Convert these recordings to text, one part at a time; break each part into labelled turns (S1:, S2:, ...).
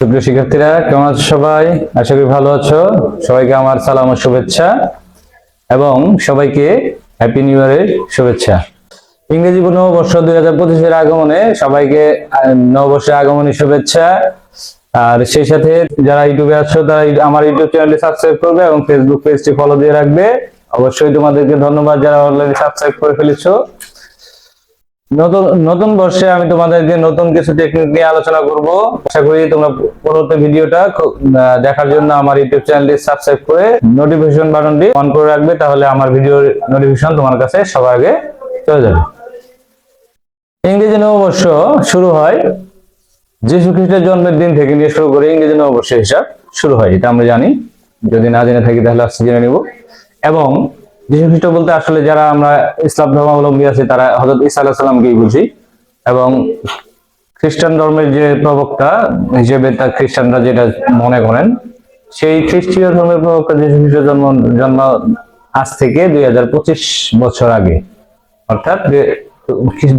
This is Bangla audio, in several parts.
S1: সুপ্রিয় শিক্ষার্থীরা, কেমন আছো সবাই? আশা করি ভালো আছো। সবাইকে আমার সালাম ও শুভেচ্ছা এবং সবাইকে হ্যাপি নিউ ইয়ারের শুভেচ্ছা। ইংরেজি নববর্ষ দুই হাজার পঁচিশের আগমনে সবাইকে নববর্ষের আগমনী শুভেচ্ছা। আর সেই সাথে যারা ইউটিউবে আছো, তারা আমার ইউটিউব চ্যানেলটি সাবস্ক্রাইব করবে এবং ফেসবুক পেজটি ফলো দিয়ে রাখবে। অবশ্যই তোমাদেরকে ধন্যবাদ যারা অলরেডি সাবস্ক্রাইব করে ফেলেছো। নতুন বর্ষে আমি তোমাদেরকে নতুন কিছু টেকনিক নিয়ে আলোচনা করব, আশা করি তোমরা পরবর্তী ভিডিওটা দেখার জন্য আমার ইউটিউব চ্যানেলটি সাবস্ক্রাইব করে নোটিফিকেশন বাটনটি অন করে রাখবে, তাহলে আমার ভিডিওর নোটিফিকেশন তোমার কাছে সবার আগে চলে যাবে। ইংরেজি নববর্ষ শুরু হয় যীশু খ্রিস্টের জন্মের দিন থেকে নিয়ে শুরু করে ইংরেজি নববর্ষের হিসাব শুরু হয়, এটা আমরা জানি। যদি না জেনে থাকি তাহলে আজকে জেনে নিব। এবং যীশু খ্রিস্ট বলতে আসলে যারা আমরা ইসলাম ধর্মাবলম্বী আছি, তারা হজরত ইসা আলাহ সাল্লামকেই বুঝি। এবং খ্রিস্টান ধর্মের যে প্রবক্তা হিসেবে তার খ্রিস্টানরা যেটা মনে করেন, সেই খ্রিস্টীয় ধর্মের প্রবক্তা যীশু খ্রিস্টের জন্ম জন্ম আজ থেকে দুই হাজার পঁচিশ বছর আগে। অর্থাৎ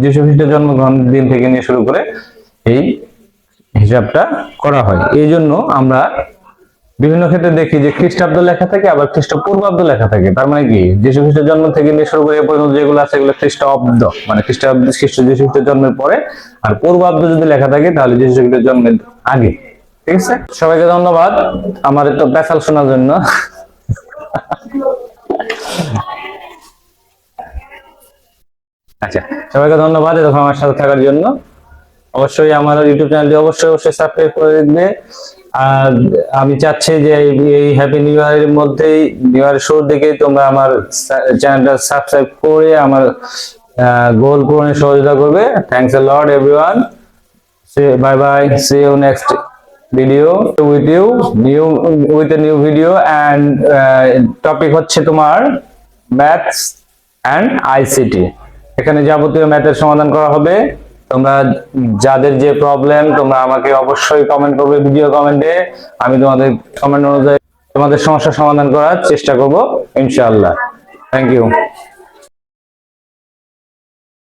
S1: যীশু খ্রিস্টের জন্মগ্রহণ দিন থেকে নিয়ে শুরু করে এই হিসাবটা করা হয়। এই জন্য আমরা বিভিন্ন ক্ষেত্রে দেখি যে খ্রিস্টাব্দ লেখা থাকে, আবার খ্রিস্টপূর্বাব্দ লেখা থাকে। তার মানে কি? যীশু খ্রিস্টের জন্ম থেকে নিয়ে শুরু করে পর্যন্ত যেগুলো আছে, এগুলো খ্রিস্টাব্দ মানে খ্রিস্টাব্দ খ্রিস্ট যীশু খ্রিস্টের জন্মের পরে। আর পূর্বাব্দ যদি লেখা থাকে, তাহলে যীশু খ্রিস্টের জন্মের আগে। ঠিক আছে? সবাইকে ধন্যবাদ আমার তো পেশাল শোনার জন্য। আচ্ছা সবাইকে ধন্যবাদ এতক্ষণ আমার সাথে থাকার জন্য। অবশ্যই আমার ইউটিউব চ্যানেলটি অবশ্যই অবশ্যই সাবস্ক্রাইব করে দেখবে আর আমি চাচ্ছি যে এই- হ্যাপি নিউ ইয়ারের মধ্যেই নিউ ইয়ারের শুরুর দিকে তোমরা আমার চ্যানেলটা সাবস্ক্রাইব করে আমার গোল পূরণে সহযোগিতা করবে। Thanks a lot everyone say bye bye see you next video with you new with a new video and topic হচ্ছে তোমার ম্যাথস অ্যান্ড আইসিটি এখানে যাবতীয় ম্যাথের সমাধান করা হবে। তোমরা যাদের যে প্রবলেম তোমরা আমাকে অবশ্যই কমেন্ট করবে ভিডিও কমেন্টে আমি তোমাদের কমেন্ট অনুযায়ী তোমাদের সমস্যা সমাধান করার চেষ্টা করব, ইনশাআল্লাহ। Thank you